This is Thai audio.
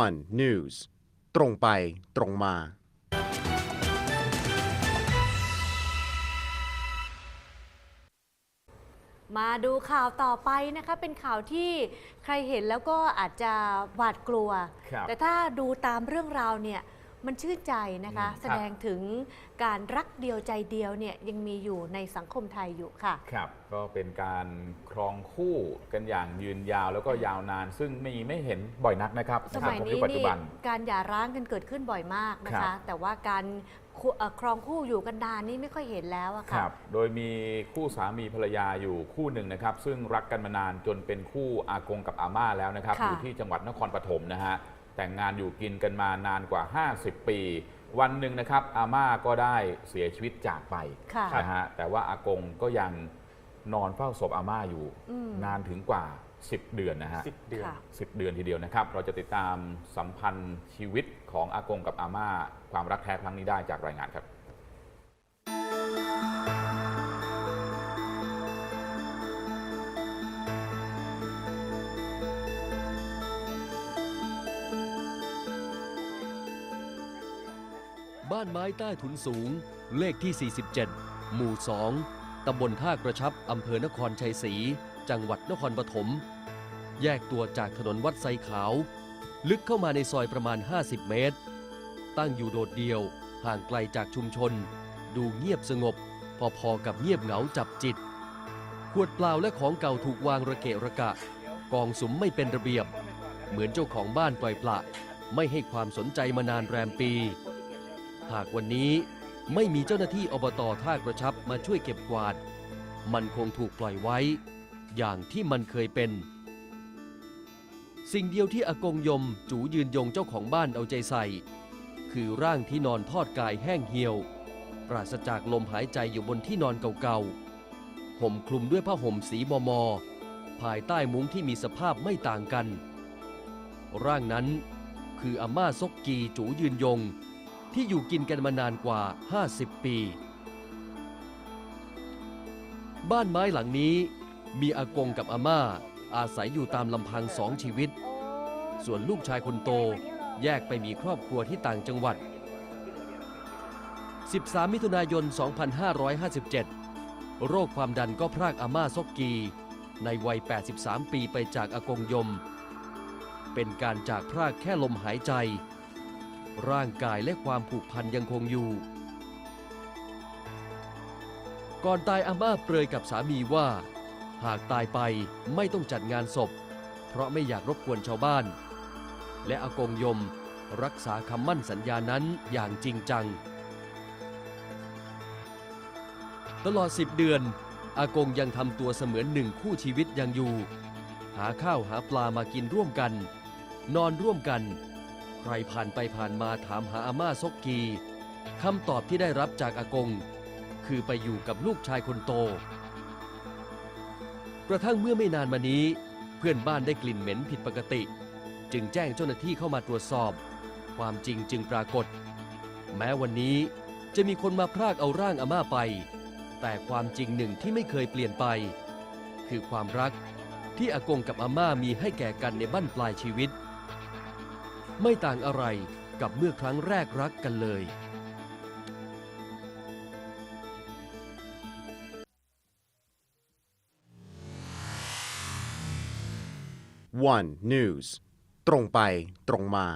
one news ตรงไปตรงมา มาดูข่าวต่อไปนะคะเป็นข่าวที่ใครเห็นแล้วก็อาจจะหวาดกลัว ครับ แต่ถ้าดูตามเรื่องราวเนี่ย มันชื่นใจนะคะอืมแสดงถึงการรักเดียวใจเดียวเนี่ยยังมีอยู่ในสังคมไทยอยู่ค่ะ ครับ ก็เป็นการครองคู่กันอย่างยืนยาวแล้วก็ยาวนาน ซึ่งมีไม่เห็นบ่อยนักนะครับสมัยในนี้สังคยุคปัจจุนี่บันการหย่าร้างกันเกิดขึ้นบ่อยมากนะครัคะบแต่ว่าการคู่เอ่อครองคู่อยู่กันนานนี่ไม่ค่อยเห็นแล้วอะคค่ะรับโดยมีคู่สามีภรรยาอยู่คู่หนึ่งนะครับ ซึ่งรักกันมานานจนเป็นคู่อากงกับอาม่าแล้วนะครับค่ะอยู่ที่จังหวัดนครปฐมนะฮะ แต่งงานอยู่กินกันมานานกว่า 50 ปี วันหนึ่งนะครับอาม่าก็ได้เสียชีวิตจากไปค่ะนะฮะแต่ว่าอากงก็ยังนอนเฝ้าศพอาม่าอยู่อืมนานถึงกว่า 10 เดือนนะฮะสิบเดือนค่ะ10เดือนทีเดียวนะครับ เราจะติดตามสัมพันธ์ชีวิตของอากงกับอาม่าความรักแท้ครั้งนี้ได้จากรายงานครับ บ้านไม้ใต้ถุนสูง เลขที่ 47 หมู่ 2 ตำบลท่ากระชับ อำเภอนครชัยศรี จังหวัดนครปฐม แยกตัวจากถนนวัดไซขาว ลึกเข้ามาในซอยประมาณ 50 เมตร ตั้งอยู่โดดเดี่ยว ห่างไกลจากชุมชน ดูเงียบสงบ พอๆกับเงียบเหงาจับจิต ขวดเปล่าและของเก่าถูกวางระเกะระกะ กองสุมไม่เป็นระเบียบ เหมือนเจ้าของบ้านปล่อยปละ ไม่ให้ความสนใจมานานแรมปี หากวันนี้ไม่มีเจ้าหน้าที่อบตท่ากระชับมาช่วยเก็บกวาด มันคงถูกปล่อยไว้ อย่างที่มันเคยเป็น สิ่งเดียวที่อากงยมจูยืนยงเจ้าของบ้านเอาใจใส่ คือร่างที่นอนทอดกายแห้งเหี่ยว ปราศจากลมหายใจอยู่บนที่นอนเก่าๆห่มคลุมด้วยผ้าห่มสีมอมอ ภายใต้มุ้งที่มีสภาพไม่ต่างกัน ร่างนั้นคืออาม่าซกกีจูยืนยง ที่อยู่กินกันมานานกว่า 50 ปี บ้านไม้หลังนี้มีอากงกับอาม่า อาศัยอยู่ตามลำพังสองชีวิต ส่วนลูกชายคนโตแยกไปมีครอบครัวที่ต่างจังหวัด 13 มิถุนายน 2557 โรคความดันก็พรากอาม่าซกกี ในวัย 83 ปีไปจากอากงยม เป็นการจากพรากแค่ลมหายใจ ร่างกายและความผูกพันยังคงอยู่ ก่อนตายอาม่าเปรยกับสามีว่า หากตายไปไม่ต้องจัดงานศพ เพราะไม่อยากรบกวนชาวบ้าน และอากงยมรักษาคำมั่นสัญญานั้นอย่างจริงจัง ตลอด10เดือน อากงยังทำตัวเสมือนหนึ่งคู่ชีวิตยังอยู่ หาข้าวหาปลามากินร่วมกัน นอนร่วมกัน ใครผ่านไปผ่านมาถามหาอาม่าซกกีคำตอบที่ได้รับจากอากง คือไปอยู่กับลูกชายคนโต กระทั่งเมื่อไม่นานมานี้ เพื่อนบ้านได้กลิ่นเหม็นผิดปกติ จึงแจ้งเจ้าหน้าที่เข้ามาตรวจสอบ ความจริงจึงปรากฏ แม้วันนี้จะมีคนมาพรากเอาร่างอาม่าไป แต่ความจริงหนึ่งที่ไม่เคยเปลี่ยนไป คือความรักที่อากงกับอาม่ามีให้แก่กันในบั้นปลายชีวิต ไม่ต่างอะไรกับเมื่อครั้งแรกรักกันเลย one news ตรงไปตรงมา